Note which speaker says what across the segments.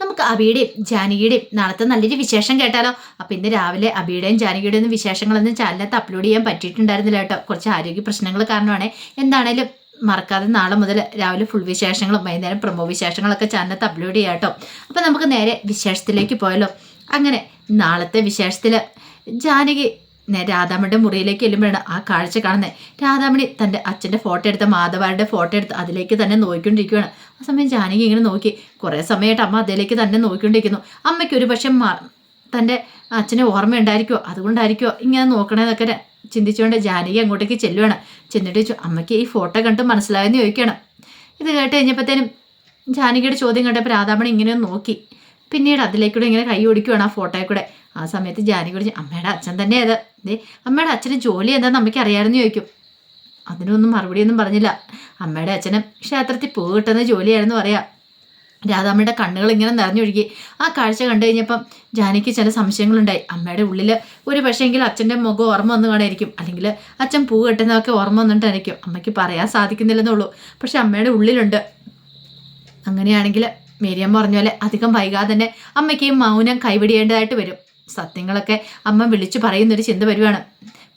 Speaker 1: നമുക്ക് അബിയുടെയും ജാനകിയുടെയും നാളത്തെ നല്ലൊരു വിശേഷം കേട്ടാലോ? അപ്പം ഇന്ന് രാവിലെ അബിയുടെയും ജാനകിയുടെയും ഒന്നും വിശേഷങ്ങളൊന്നും ചാനലിനകത്ത് അപ്ലോഡ് ചെയ്യാൻ പറ്റിയിട്ടുണ്ടായിരുന്നില്ല കേട്ടോ. കുറച്ച് ആരോഗ്യ പ്രശ്നങ്ങൾ കാരണമാണ്. എന്താണേലും മറക്കാതെ നാളെ മുതൽ രാവിലെ ഫുൾ വിശേഷങ്ങളും വൈകുന്നേരം പ്രമോ വിശേഷങ്ങളൊക്കെ ചാനലിനകത്ത് അപ്ലോഡ് ചെയ്യാം കേട്ടോ. അപ്പം നമുക്ക് നേരെ വിശേഷത്തിലേക്ക് പോയാലോ. അങ്ങനെ നാളത്തെ വിശേഷത്തിൽ ജാനകി രാധാമണിയുടെ മുറിയിലേക്ക് ചെല്ലുമ്പോഴാണ് ആ കാഴ്ച കാണുന്നത്. രാധാമണി തന്റെ അച്ഛന്റെ ഫോട്ടോ എടുത്ത മാധവാരുടെ ഫോട്ടോ എടുത്ത് അതിലേക്ക് തന്നെ നോക്കിക്കൊണ്ടിരിക്കുകയാണ്. ആ സമയം ജാനകി ഇങ്ങനെ നോക്കി. കുറേ സമയമായിട്ട് അമ്മ അതിലേക്ക് തന്നെ നോക്കിക്കൊണ്ടിരിക്കുന്നു. അമ്മയ്ക്ക് ഒരു പക്ഷേ തന്റെ അച്ഛനെ ഓർമ്മയുണ്ടായിരിക്കുമോ അതുകൊണ്ടായിരിക്കുമോ ഇങ്ങനെ നോക്കണേന്നൊക്കെ ചിന്തിച്ചുകൊണ്ട് ജാനകി അങ്ങോട്ടേക്ക് ചെല്ലുവാണ്. ചെന്നിട്ട് ചോദിച്ചു അമ്മയ്ക്ക് ഈ ഫോട്ടോ കണ്ട് മനസ്സിലായെന്ന് ചോദിക്കുകയാണ്. ഇത് കേട്ട് കഴിഞ്ഞപ്പോഴത്തേനും ജാനകിയുടെ ചോദ്യം കണ്ടപ്പോൾ രാധാമണി ഇങ്ങനെ നോക്കി. പിന്നീട് അതിലേക്കൂടെ ഇങ്ങനെ കൈ ഓടിക്കുവാണ് ആ ഫോട്ടോയിൽ കൂടെ. ആ സമയത്ത് ജാനി ചോദിച്ചു അമ്മയുടെ അച്ഛൻ തന്നെ ഏതാ ദേ അമ്മയുടെ അച്ഛന് ജോലി എന്താണെന്ന് അമ്മയ്ക്ക് അറിയാമെന്ന് ചോദിക്കും. അതിനൊന്നും മറുപടിയൊന്നും പറഞ്ഞില്ല. അമ്മയുടെ അച്ഛനും ക്ഷേത്രത്തിൽ പൂ കിട്ടുന്ന ജോലിയായിരുന്നു പറയാം. രാധാമ്മയുടെ കണ്ണുകൾ ഇങ്ങനെ നിറഞ്ഞൊഴുകി. ആ കാഴ്ച കണ്ടു കഴിഞ്ഞപ്പം ജാനിക്ക് ചില സംശയങ്ങളുണ്ടായി. അമ്മയുടെ ഉള്ളിൽ ഒരു പക്ഷേങ്കിൽ അച്ഛന്റെ മുഖം ഓർമ്മ വന്നു കാണായിരിക്കും അല്ലെങ്കിൽ അച്ഛൻ പൂ കെട്ടുന്നതൊക്കെ ഓർമ്മ വന്നിട്ടായിരിക്കും. അമ്മയ്ക്ക് പറയാൻ സാധിക്കുന്നില്ലെന്നുള്ളൂ. പക്ഷെ അമ്മയുടെ ഉള്ളിലുണ്ട്. അങ്ങനെയാണെങ്കിൽ മേരിയമ്മ പറഞ്ഞ പോലെ അധികം വൈകാതെ തന്നെ അമ്മയ്ക്ക് മൗനം കൈവിടേണ്ടതായിട്ട് വരും. സത്യങ്ങളൊക്കെ അമ്മ വിളിച്ചു പറയുന്നൊരു ചിന്ത വരുവാണ്.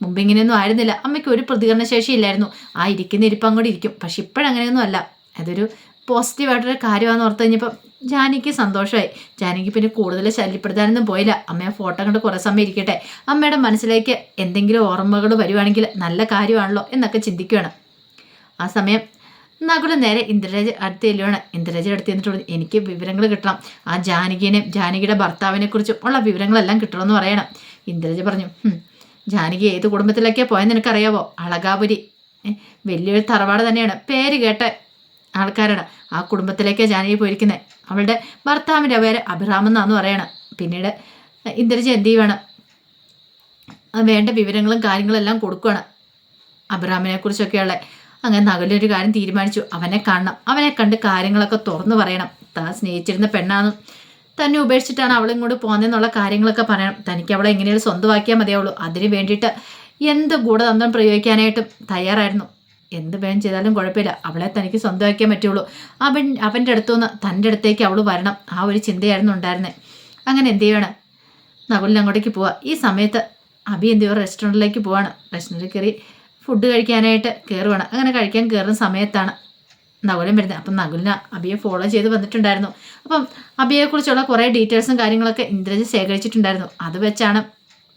Speaker 1: മുമ്പ് ഇങ്ങനെയൊന്നും ആയിരുന്നില്ല. അമ്മയ്ക്ക് ഒരു പ്രതികരണ ശേഷി ഇല്ലായിരുന്നു ആ ഇരിക്കുന്ന ഇരിപ്പ് അങ്ങോട്ട് ഇരിക്കും. പക്ഷെ ഇപ്പോഴങ്ങനെയൊന്നും അല്ല. അതൊരു പോസിറ്റീവായിട്ടൊരു കാര്യമാണെന്ന് ഓർത്ത് കഴിഞ്ഞപ്പം ജാനിക്ക് സന്തോഷമായി. ജാനിക്ക് പിന്നെ കൂടുതൽ ശല്യപ്പെടുത്താനൊന്നും പോയില്ല. അമ്മയെ ഫോട്ടോ കണ്ട് കുറേ സമയം ഇരിക്കട്ടെ. അമ്മയുടെ മനസ്സിലേക്ക് എന്തെങ്കിലും ഓർമ്മകൾ വരുവാണെങ്കിൽ നല്ല കാര്യമാണല്ലോ എന്നൊക്കെ ചിന്തിക്കുകയാണ് ആ സമയം നകുല നേരെ ഇന്ദ്രരാജ് അടുത്ത് ചെല്ലുവാണ്. ഇന്ദ്രരാജ് അടുത്ത് ചെന്നിട്ട് എനിക്ക് വിവരങ്ങൾ കിട്ടണം. ആ ജാനകിനെയും ജാനകിയുടെ ഭർത്താവിനെ കുറിച്ചും ഉള്ള വിവരങ്ങളെല്ലാം കിട്ടണമെന്ന് പറയണം. ഇന്ദ്രരാജ് പറഞ്ഞു "ഹും, ജാനകി ഏത് കുടുംബത്തിലൊക്കെ പോയെന്ന് നിനക്കറിയാവോ അളകാപുരി വലിയൊരു തറവാട് തന്നെയാണ്. പേര് കേട്ട ആൾക്കാരാണ്. ആ കുടുംബത്തിലേക്കാണ് ജാനകി പോയിരിക്കുന്നത് അവളുടെ ഭർത്താവിന്റെ പേര് അഭിറാം എന്നാന്ന് പറയണം. പിന്നീട് ഇന്ദ്രജ് എന്ത് ചെയ്യുവാണ്? വേണ്ട വിവരങ്ങളും കാര്യങ്ങളെല്ലാം കൊടുക്കുകയാണ് അബ്രാമിനെ കുറിച്ചൊക്കെയുള്ള അങ്ങനെ നകുലൊരു കാര്യം തീരുമാനിച്ചു. അവനെ കാണണം. അവനെ കണ്ട് കാര്യങ്ങളൊക്കെ തുറന്നു പറയണം. താൻ സ്നേഹിച്ചിരുന്ന പെണ്ണാണ്. തന്നെ ഉപേക്ഷിച്ചിട്ടാണ് അവളെ ഇങ്ങോട്ട് പോകുന്നതെന്നുള്ള കാര്യങ്ങളൊക്കെ പറയണം. തനിക്ക് അവളെ എങ്ങനെയൊരു സ്വന്തമാക്കിയാൽ മതിയാവുള്ളൂ. അതിന് വേണ്ടിയിട്ട് എന്ത് ഗൂഢതന്ത്രം പ്രയോഗിക്കാനായിട്ടും തയ്യാറായിരുന്നു. എന്ത് വേണം ചെയ്താലും കുഴപ്പമില്ല. അവളെ തനിക്ക് സ്വന്തമാക്കിയാൽ പറ്റുള്ളൂ. അവൻ അവന്റെ അടുത്തുനിന്ന് തന്റെ അടുത്തേക്ക് അവൾ വരണം. ആ ഒരു ചിന്തയായിരുന്നു ഉണ്ടായിരുന്നത് അങ്ങനെ എന്ത് ചെയ്യാണ്? നകുലിന് അങ്ങോട്ടേക്ക് പോവുക ഈ സമയത്ത് അബി എന്ത് ചെയ്യുക റെസ്റ്റോറന്റിലേക്ക് പോവാണ്. റെസ്റ്റോറന്റിൽ കയറി ഫുഡ് കഴിക്കാനായിട്ട് കയറുവാണ് അങ്ങനെ കഴിക്കാൻ കയറുന്ന സമയത്താണ് നകുലൻ വരുന്നത്. അപ്പം നകുലിന് അബിയെ ഫോളോ ചെയ്ത് വന്നിട്ടുണ്ടായിരുന്നു. അപ്പം അബിയെക്കുറിച്ചുള്ള കുറേ ഡീറ്റെയിൽസും കാര്യങ്ങളൊക്കെ ഇന്ദ്രജ് ശേഖരിച്ചിട്ടുണ്ടായിരുന്നു. അത് വെച്ചാണ്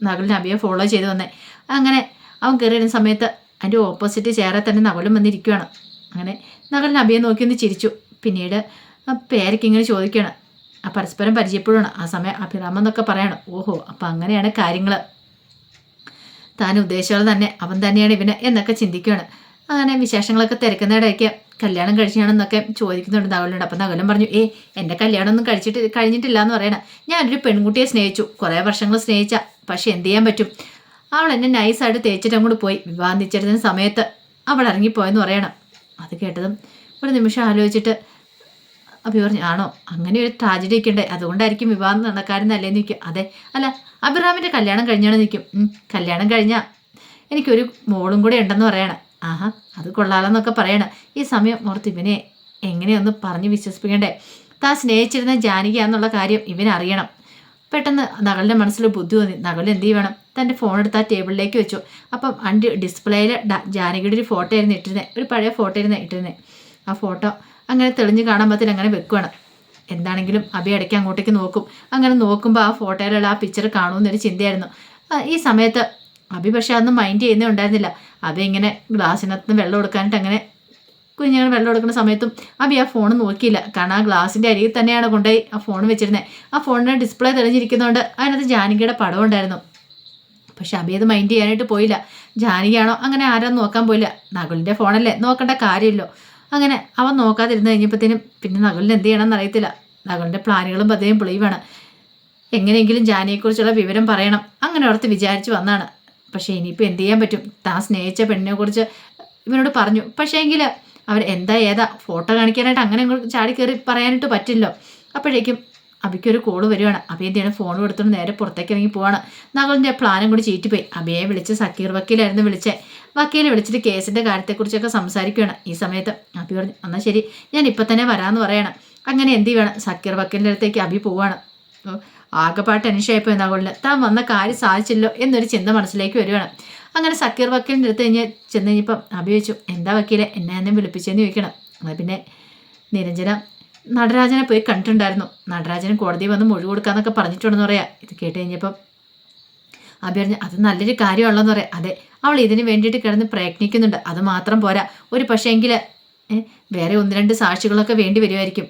Speaker 1: നകുലിന് അബിയെ ഫോളോ ചെയ്ത് വന്നത് അങ്ങനെ അവൻ കയറി വരുന്ന സമയത്ത് അതിന്റെ ഓപ്പോസിറ്റ് ചേറെ തന്നെ നകുലൻ വന്നിരിക്കുകയാണ് അങ്ങനെ നകുലിന് അബിയെ നോക്കി ഒന്ന് ചിരിച്ചു. പിന്നീട് പേരയ്ക്ക് ഇങ്ങനെ ചോദിക്കുകയാണ്. ആ പരസ്പരം പരിചയപ്പെടുകയാണ് ആ സമയം അഭിരാമം എന്നൊക്കെ പറയണം. ഓഹോ അപ്പം അങ്ങനെയാണ് കാര്യങ്ങൾ താൻ ഉദ്ദേശിച്ചോളം തന്നെ അവൻ തന്നെയാണ് ഇവന് എന്നൊക്കെ ചിന്തിക്കുകയാണ്. അങ്ങനെ വിശേഷങ്ങളൊക്കെ തിരക്കുന്നിടയ്ക്ക് കല്യാണം കഴിച്ചാണെന്നൊക്കെ ചോദിക്കുന്നുണ്ട് നകലുണ്ട് അപ്പം നകലും പറഞ്ഞു ഏ എന്റെ കല്യാണമൊന്നും കഴിച്ചിട്ട് കഴിഞ്ഞിട്ടില്ല എന്ന് പറയണം. ഞാനൊരു പെൺകുട്ടിയെ സ്നേഹിച്ചു. കുറേ വർഷങ്ങൾ സ്നേഹിച്ച. പക്ഷെ എന്ത് ചെയ്യാൻ പറ്റും? അവൾ എന്നെ നൈസായിട്ട് തേച്ചിട്ട് അങ്ങോട്ട് പോയി. വിവാഹം തിരിച്ചെടുത്തിന് സമയത്ത് അവൾ ഇറങ്ങിപ്പോയെന്ന് പറയണം. അത് കേട്ടതും ഒരു നിമിഷം ആലോചിച്ചിട്ട് അഭി പറഞ്ഞു ആണോ? അങ്ങനെ ഒരു ട്രാജഡി ഒക്കെ ഉണ്ടായി അതുകൊണ്ടായിരിക്കും വിവാഹം നടക്കാരെന്നല്ലേ നിൽക്കും അതെ. അല്ല അബ്രഹാമിന്റെ കല്യാണം കഴിഞ്ഞാണ് നിൽക്കും കല്യാണം കഴിഞ്ഞാൽ എനിക്കൊരു മോളും കൂടെ ഉണ്ടെന്ന് പറയണം. ആഹാ അത് കൊള്ളാലെന്നൊക്കെ പറയണം. ഈ സമയം ഓർത്ത് ഇവനെ എങ്ങനെയൊന്ന് പറഞ്ഞ് വിശ്വസിപ്പിക്കണ്ടേ? താൻ സ്നേഹിച്ചിരുന്ന ജാനകിയാന്നുള്ള കാര്യം ഇവനറിയണം പെട്ടെന്ന് നകളുടെ മനസ്സിൽ ബുദ്ധി തോന്നി. നകൾ എന്ത് ചെയ്യണം? തന്റെ ഫോൺ എടുത്ത് ആ ടേബിളിലേക്ക് വെച്ചു. അപ്പം അണ്ട് ഡിസ്പ്ലേയിൽ ജാനകിയുടെ ഒരു ഫോട്ടോ ആയിരുന്നു ഇട്ടിരുന്നത് ഒരു പഴയ ഫോട്ടോ ആയിരുന്നു ഇട്ടിരുന്നത് ആ ഫോട്ടോ അങ്ങനെ തെളിഞ്ഞ് കാണാൻ പറ്റില്ല അങ്ങനെ വെക്കുവാണ്. എന്താണെങ്കിലും അബി ഇടയ്ക്ക് അങ്ങോട്ടേക്ക് നോക്കും. അങ്ങനെ നോക്കുമ്പോൾ ആ ഫോട്ടോയിലുള്ള ആ പിക്ചർ കാണുമെന്നൊരു ചിന്തയായിരുന്നു. ഈ സമയത്ത് അബി പക്ഷേ അതൊന്നും മൈൻഡ് ചെയ്യുന്നേ ഉണ്ടായിരുന്നില്ല. അബി ഇങ്ങനെ ഗ്ലാസ്സിനകത്ത് വെള്ളം കൊടുക്കാനിട്ട് അങ്ങനെ കുഞ്ഞുങ്ങൾ വെള്ളം എടുക്കുന്ന സമയത്തും അബി ആ ഫോൺ നോക്കിയില്ല. കാരണം ആ ഗ്ലാസിന്റെ അരികിൽ തന്നെയാണ് കൊണ്ടുപോയി ആ ഫോൺ വെച്ചിരുന്നത് ആ ഫോണിന്റെ ഡിസ്പ്ലേ തെളിഞ്ഞിരിക്കുന്നതുകൊണ്ട് അതിനകത്ത് ജാനകിയുടെ പടം ഉണ്ടായിരുന്നു. പക്ഷെ അബി അത് മൈൻഡ് ചെയ്യാനായിട്ട് പോയില്ല. ജാനകിയാണോ അങ്ങനെ ആരാ നോക്കാൻ പോയില്ല. നകുലിന്റെ ഫോണല്ലേ നോക്കേണ്ട കാര്യമില്ലോ. അങ്ങനെ അവൻ നോക്കാതിരുന്ന് കഴിഞ്ഞപ്പോഴത്തേനും പിന്നെ നകുലിന് എന്ത് ചെയ്യണമെന്ന് അറിയത്തില്ല നകുലിന്റെ പ്ലാനുകളും പതിയും പൊളിയുമാണ് എങ്ങനെയെങ്കിലും ജാനിയെക്കുറിച്ചുള്ള വിവരം പറയണം. അങ്ങനെ ഓർത്ത് വിചാരിച്ച് വന്നാണ്. പക്ഷേ ഇനിയിപ്പോൾ എന്ത് ചെയ്യാൻ പറ്റും? താൻ സ്നേഹിച്ച പെണ്ണിനെക്കുറിച്ച് ഇവനോട് പറഞ്ഞു. പക്ഷേ എങ്കിൽ അവർ എന്താ ഏതാ? ഫോട്ടോ കാണിക്കാനായിട്ട് അങ്ങനെ ചാടി കയറി പറയാനായിട്ട് പറ്റില്ലോ അപ്പോഴേക്കും അബിക്കൊരു കോൾ വരുവാണ്. അബി ചെയ്യണം? ഫോൺ കൊടുത്തോണ്ട് നേരെ പുറത്തേക്ക് ഇറങ്ങി പോവാണ്. നകളിന്റെ പ്ലാനും കൂടി ചീറ്റിപ്പോയി. അബിയെ വിളിച്ച് സക്കീർ വക്കീലായിരുന്നു വിളിച്ചേ. വക്കീൽ വിളിച്ചിട്ട് കേസിന്റെ കാര്യത്തെക്കുറിച്ചൊക്കെ സംസാരിക്കുകയാണ് ഈ സമയത്ത് അബി പറഞ്ഞു എന്നാൽ ശരി ഞാൻ ഇപ്പം തന്നെ വരാമെന്ന് പറയണം. അങ്ങനെ എന്ത് വേണം സക്കീർ വക്കീലിന്റെ അടുത്തേക്ക് അഭി പോവാണ്. ഓ, ആകെപ്പാട്ട് ടെൻഷനായിപ്പോൾ എന്നാ താൻ വന്ന കാര്യം സാധിച്ചില്ലോ എന്നൊരു ചിന്ത മനസ്സിലേക്ക് വരുവാണ്. അങ്ങനെ സക്കീർ വക്കീലിന്റെ അടുത്ത് കഴിഞ്ഞ് ചെന്ന് കഴിഞ്ഞപ്പം അഭി ചോദിച്ചു എന്താ വക്കീലെ? എന്നെ എന്നെ വിളിപ്പിച്ചെന്ന് ചോദിക്കണം. എന്നാൽ പിന്നെ നിരഞ്ജന നടരാജനെ പോയി കണ്ടിട്ടുണ്ടായിരുന്നു. നടരാജന് കോടതി വന്ന് മൊഴി കൊടുക്കാന്നൊക്കെ പറഞ്ഞിട്ടുണ്ടെന്ന് പറയാം. ഇത് കേട്ട് കഴിഞ്ഞപ്പം അഭി പറഞ്ഞു അത് നല്ലൊരു കാര്യമുള്ളതെന്ന് പറയാം. അതെ അവൾ ഇതിന് വേണ്ടിയിട്ട് കിടന്ന് പ്രയത്നിക്കുന്നുണ്ട്. അത് മാത്രം പോരാ. ഒരു പക്ഷേ എങ്കിൽ വേറെ ഒന്ന് രണ്ട് സാക്ഷികളൊക്കെ വേണ്ടി വരുമായിരിക്കും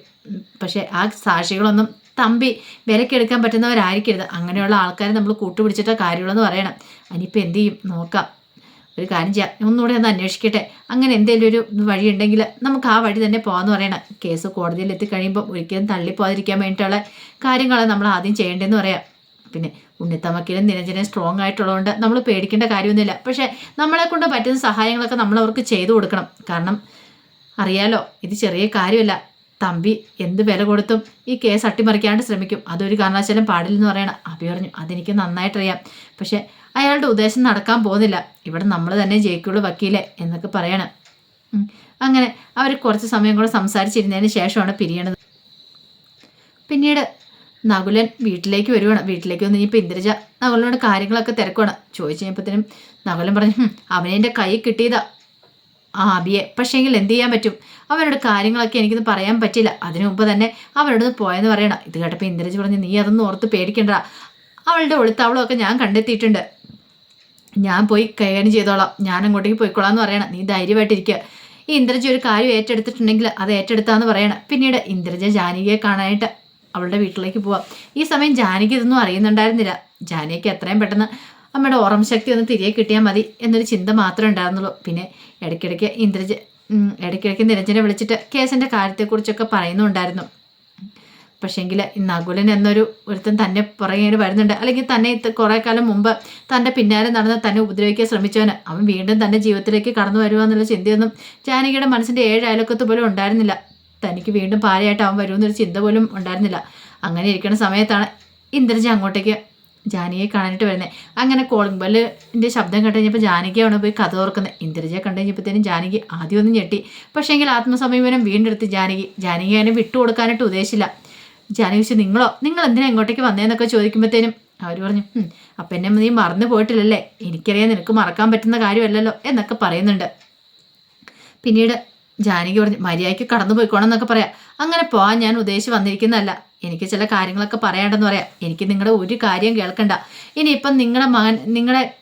Speaker 1: പക്ഷെ പക്ഷേ ആ സാക്ഷികളൊന്നും തമ്പി വിലക്കെടുക്കാൻ പറ്റുന്നവരായിരിക്കരുത്. അങ്ങനെയുള്ള ആൾക്കാരെ നമ്മൾ കൂട്ടുപിടിച്ചിട്ട കാര്യമുള്ളെന്ന് പറയണം. അനിയിപ്പോൾ എന്ത് ചെയ്യും? നോക്കാം. ഒരു കാര്യം ചെയ്യാം. ഒന്നുകൂടെ ഒന്ന് അന്വേഷിക്കട്ടെ. അങ്ങനെ എന്തെങ്കിലും ഒരു വഴിയുണ്ടെങ്കിൽ നമുക്ക് ആ വഴി തന്നെ പോകാമെന്ന് പറയണം. കേസ് കോടതിയിൽ എത്തിക്കഴിയുമ്പോൾ ഒരിക്കലും തള്ളിപ്പോകാതിരിക്കാൻ വേണ്ടിയിട്ടുള്ള കാര്യങ്ങളാണ് നമ്മൾ ആദ്യം ചെയ്യേണ്ടതെന്ന് പറയാം. പിന്നെ ഉണ്ണിത്തമക്കിലും നിരഞ്ജനം സ്ട്രോങ് ആയിട്ടുള്ളതുകൊണ്ട് നമ്മൾ പേടിക്കേണ്ട കാര്യമൊന്നുമില്ല. പക്ഷേ നമ്മളെ കൊണ്ട് പറ്റുന്ന സഹായങ്ങളൊക്കെ നമ്മൾ അവർക്ക് ചെയ്തു കൊടുക്കണം. കാരണം അറിയാലോ ഇത് ചെറിയ കാര്യമല്ല. തമ്പി എന്ത് വില കൊടുത്തും ഈ കേസ് അട്ടിമറിക്കാണ്ട് ശ്രമിക്കും. അതൊരു കാരണവശാലും പാടില്ലെന്ന് പറയണം അഭി പറഞ്ഞു. അതെനിക്ക് നന്നായിട്ടറിയാം. പക്ഷേ അയാളുടെ ഉദ്ദേശം നടക്കാൻ പോകുന്നില്ല. ഇവിടെ നമ്മൾ തന്നെ ജയിക്കുള്ളൂ വക്കീലെ എന്നൊക്കെ പറയണം. അങ്ങനെ അവർ കുറച്ച് സമയം കൂടെ സംസാരിച്ചിരുന്നതിന് ശേഷമാണ് പിരിയണത്. പിന്നീട് നകുലൻ വീട്ടിലേക്ക് വരുവാണ്. വീട്ടിലേക്ക് വന്ന് കഴിഞ്ഞപ്പോൾ ഇന്ദ്രജ നകുലനോട് കാര്യങ്ങളൊക്കെ തിരക്കുവാണ്. ചോദിച്ചു കഴിഞ്ഞപ്പോഴത്തേനും നകുലൻ പറഞ്ഞു അവനെന്റെ കൈ കിട്ടിയതാ. ആ പക്ഷേ പക്ഷേങ്കിൽ എന്ത് ചെയ്യാൻ പറ്റും? അവനോട് കാര്യങ്ങളൊക്കെ എനിക്കൊന്ന് പറയാൻ പറ്റില്ല. അതിനു മുമ്പ് തന്നെ അവരോട് പോയെന്ന് പറയണം. ഇത് കേട്ടപ്പോൾ ഇന്ദ്രജ് പറഞ്ഞു നീ അതൊന്നും ഓർത്ത് പേടിക്കണ്ട. അവളുടെ ഒളിത്താവളമൊക്കെ ഞാൻ കണ്ടെത്തിയിട്ടുണ്ട്. ഞാൻ പോയി കൈകാര്യം ചെയ്തോളാം. ഞാൻ അങ്ങോട്ടേക്ക് പോയിക്കോളാം എന്ന് പറയണം. നീ ധൈര്യമായിട്ടിരിക്കുക ഈ ഇന്ദ്രജ ഒരു കാര്യം ഏറ്റെടുത്തിട്ടുണ്ടെങ്കിൽ അത് ഏറ്റെടുത്താന്ന് പറയണം. പിന്നീട് ഇന്ദ്രജ ജാനകിയെ കാണാനായിട്ട് അവളുടെ വീട്ടിലേക്ക് പോവാം. ഈ സമയം ജാനകി ഇതൊന്നും അറിയുന്നുണ്ടായിരുന്നില്ല. ജാനകിക്ക് എത്രയും പെട്ടെന്ന് അമ്മയുടെ ഓർമ്മ ശക്തി ഒന്ന് തിരികെ കിട്ടിയാൽ മതി എന്നൊരു ചിന്ത മാത്രമേ ഉണ്ടായിരുന്നുള്ളൂ. പിന്നെ ഇടയ്ക്കിടയ്ക്ക് ഇന്ദ്രജ ഇടയ്ക്കിടയ്ക്ക് നിരഞ്ജനെ വിളിച്ചിട്ട് കേസിന്റെ കാര്യത്തെക്കുറിച്ചൊക്കെ പറയുന്നുണ്ടായിരുന്നു. പക്ഷേങ്കിൽ ഇന്ന് നകുലൻ എന്നൊരു ഒരുത്തൻ തന്നെ പുറകെ വരുന്നുണ്ട്. അല്ലെങ്കിൽ തന്നെ കുറേ കാലം മുമ്പ് തന്റെ പിന്നാലെ നടന്ന് തന്നെ ഉപദ്രവിക്കാൻ ശ്രമിച്ചവന്. അവൻ വീണ്ടും തന്റെ ജീവിതത്തിലേക്ക് കടന്നു വരുക എന്നുള്ള ചിന്തയൊന്നും ജാനകിയുടെ മനസ്സിന്റെ ഏഴ് അയലക്കത്ത് പോലും ഉണ്ടായിരുന്നില്ല. തനിക്ക് വീണ്ടും പാരയായിട്ട് അവൻ വരുമെന്നൊരു ചിന്ത പോലും ഉണ്ടായിരുന്നില്ല. അങ്ങനെ ഇരിക്കുന്ന സമയത്താണ് ഇന്ദ്രജ അങ്ങോട്ടേക്ക് ജാനകിയെ കാണാനായിട്ട് വരുന്നത് അങ്ങനെ കോളിംഗ് ബെല്ലിന്റെ ശബ്ദം കേട്ട് കഴിഞ്ഞപ്പോൾ ജാനകിയാണ് പോയി കഥ ഓർക്കുന്നത് ഇന്ദ്രജയെ കണ്ടു കഴിഞ്ഞപ്പോഴത്തേനും ജാനകി ആദ്യം ഒന്ന് ഞെട്ടി. പക്ഷേങ്കിൽ ആത്മസമീപനം വീണ്ടെടുത്ത് ജാനകി. ജാനകി അതിനെ വിട്ടുകൊടുക്കാനായിട്ട് ഉദ്ദേശിച്ചില്ല. ജാനകി ചോദിച്ചു നിങ്ങളോ? നിങ്ങൾ എന്തിനാ എങ്ങോട്ടേക്ക് വന്നേന്നൊക്കെ ചോദിക്കുമ്പോഴത്തേനും അവർ പറഞ്ഞു "ഉം, അപ്പം എന്നെ നീ മറന്നു പോയിട്ടില്ലല്ലേ? എനിക്കറിയാം നിനക്ക് മറക്കാൻ പറ്റുന്ന കാര്യമല്ലല്ലോ എന്നൊക്കെ പറയുന്നുണ്ട്. പിന്നീട് ജാനകി പറഞ്ഞു മര്യാദയ്ക്ക് കടന്നു പോയിക്കോണം എന്നൊക്കെ പറയാം. അങ്ങനെ പോവാൻ ഞാൻ ഉദ്ദേശിച്ച് വന്നിരിക്കുന്നതല്ല. എനിക്ക് ചില കാര്യങ്ങളൊക്കെ പറയാണ്ടെന്ന് പറയാം. എനിക്ക് നിങ്ങളുടെ ഒരു കാര്യം കേൾക്കണ്ട. ഇനിയിപ്പം നിങ്ങളുടെ മകൻ നിങ്ങളുടെ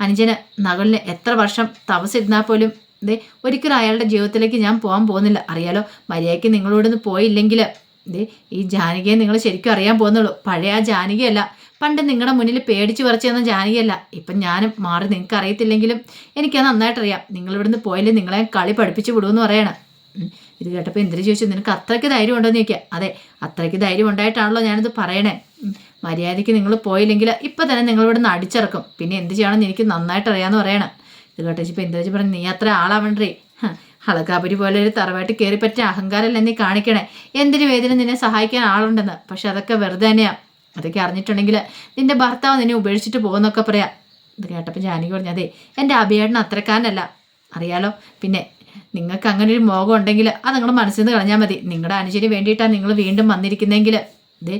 Speaker 1: അനുജന് നകളിന് എത്ര വർഷം തപസിരുന്നാൽ പോലും ദേ ഒരിക്കലും അയാളുടെ ജീവിതത്തിലേക്ക് ഞാൻ പോകാൻ പോകുന്നില്ല. അറിയാലോ മര്യാദയ്ക്ക് നിങ്ങളോടൊന്ന് പോയില്ലെങ്കിൽ ദേ ഈ ജാനകിയെ നിങ്ങൾ ശരിക്കും അറിയാൻ പോകുന്നുള്ളൂ. പഴയ ആ ജാനകിയല്ല. പണ്ട് നിങ്ങളുടെ മുന്നിൽ പേടിച്ചു പറിച്ചു തന്ന ജാനകിയല്ല. ഇപ്പം ഞാനും മാറി നിങ്ങൾക്ക് അറിയത്തില്ലെങ്കിലും എനിക്കത് നന്നായിട്ടറിയാം. നിങ്ങൾ ഇവിടുന്ന് പോയാലും നിങ്ങളെ കളി പഠിപ്പിച്ചു വിടുമെന്ന് പറയണം. ഇത് കേട്ടപ്പോൾ ഇന്ദ്ര ചോദിച്ചു നിനക്ക് അത്രയ്ക്ക് ധൈര്യം ഉണ്ടോ? എന്ന് ചോദിക്കുക. അതെ അത്രയ്ക്ക് ധൈര്യം ഉണ്ടായിട്ടാണല്ലോ ഞാനിത് പറയണേ. മര്യാദയ്ക്ക് നിങ്ങൾ പോയില്ലെങ്കിൽ ഇപ്പം തന്നെ നിങ്ങൾ അടിച്ചിറക്കും. പിന്നെ എന്ത് ചെയ്യണമെന്ന് എനിക്ക് നന്നായിട്ട് അറിയാമെന്ന് പറയണം. ഇത് കേട്ടോ കേട്ടപ്പോൾ ഇന്ദ്രജി പറഞ്ഞു നീ അത്ര ആളാവണ്ടേ? ഹളകാപുരി പോലെ ഒരു തറവായിട്ട് കയറി അഹങ്കാരമല്ല നീ കാണിക്കണേ? എന്തിനു വേദന നിന്നെ സഹായിക്കാൻ ആളുണ്ടെന്ന്? പക്ഷെ അതൊക്കെ വെറുതെ തന്നെയാ. അതൊക്കെ അറിഞ്ഞിട്ടുണ്ടെങ്കിൽ നിന്റെ ഭർത്താവ് നിന്നെ ഉപേക്ഷിച്ചിട്ട് പോകുന്നൊക്കെ പറയാം. ഇത് കേട്ടപ്പോൾ ജാനകി പറഞ്ഞു അതെ എന്റെ അഭിയേട്ടൻ അത്രക്കാരനല്ല. അറിയാലോ പിന്നെ നിങ്ങൾക്ക് അങ്ങനെ ഒരു മോഹം ഉണ്ടെങ്കിൽ അത് നിങ്ങൾ മനസ്സിൽ നിന്ന് കളഞ്ഞാൽ മതി. നിങ്ങളുടെ അനുജന് വേണ്ടിയിട്ടാണ് നിങ്ങൾ വീണ്ടും വന്നിരിക്കുന്നതെങ്കിൽ. ഇതേ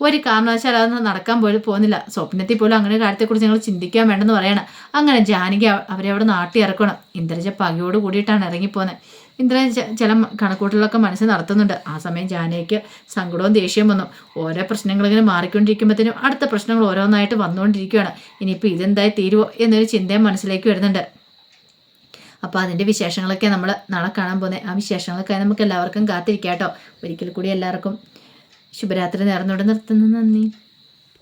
Speaker 1: ഒരു കാരണവശാൽ അതൊന്നും നടക്കാൻ പോലും പോകുന്നില്ല. സ്വപ്നത്തിൽ പോലും അങ്ങനെ കാര്യത്തെക്കുറിച്ച് നിങ്ങൾ ചിന്തിക്കാൻ വേണ്ടെന്ന് പറയണം. അങ്ങനെ ജാനകി അവരെ അവിടെ നാട്ടി ഇറക്കണം. ഇന്ദ്രജ പകയോട് കൂടിയിട്ടാണ് ഇറങ്ങിപ്പോകുന്നത് ഇന്ദ്രൻ ചില കണക്കൂട്ടലൊക്കെ മനസ്സിൽ നടത്തുന്നുണ്ട്. ആ സമയം ജാനകിക്ക് സങ്കടവും ദേഷ്യവും വന്നു. ഓരോ പ്രശ്നങ്ങളിങ്ങനെ മാറിക്കൊണ്ടിരിക്കുമ്പോഴത്തേനും അടുത്ത പ്രശ്നങ്ങൾ ഓരോന്നായിട്ട് വന്നുകൊണ്ടിരിക്കുകയാണ്. ഇനിയിപ്പോൾ ഇതെന്തായി തീരുവോ എന്നൊരു ചിന്തയും മനസ്സിലേക്ക് വരുന്നുണ്ട്. അപ്പോൾ അതിന്റെ വിശേഷങ്ങളൊക്കെ നമ്മൾ നാളെ കാണാൻ പോകുന്നത് ആ വിശേഷങ്ങളൊക്കെ നമുക്ക് എല്ലാവർക്കും കാത്തിരിക്കാം കേട്ടോ ഒരിക്കൽ കൂടി എല്ലാവർക്കും ശുഭരാത്രി നേർന്നുകൊണ്ട് നിർത്തുന്നു. നന്ദി.